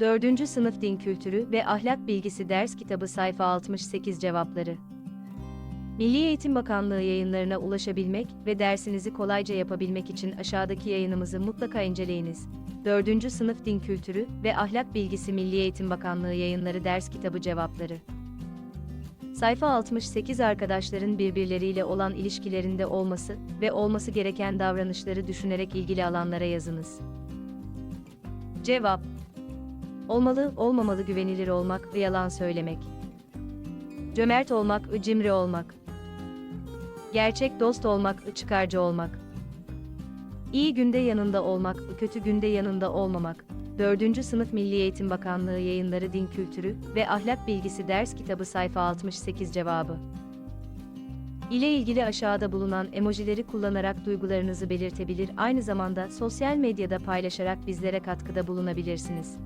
4. Sınıf Din Kültürü ve Ahlak Bilgisi Ders Kitabı Sayfa 68 Cevapları Milli Eğitim Bakanlığı yayınlarına ulaşabilmek ve dersinizi kolayca yapabilmek için aşağıdaki yayınımızı mutlaka inceleyiniz. 4. Sınıf Din Kültürü ve Ahlak Bilgisi Milli Eğitim Bakanlığı yayınları ders kitabı cevapları. Sayfa 68 arkadaşların birbirleriyle olan ilişkilerinde olması ve olması gereken davranışları düşünerek ilgili alanlara yazınız. Cevap Olmalı, olmamalı güvenilir olmak ve yalan söylemek. Cömert olmak cimri olmak. Gerçek dost olmak çıkarcı olmak. İyi günde yanında olmak kötü günde yanında olmamak. 4. Sınıf Milli Eğitim Bakanlığı Yayınları Din Kültürü ve Ahlak Bilgisi Ders Kitabı sayfa 68 cevabı. ile ilgili aşağıda bulunan emojileri kullanarak duygularınızı belirtebilir aynı zamanda sosyal medyada paylaşarak bizlere katkıda bulunabilirsiniz.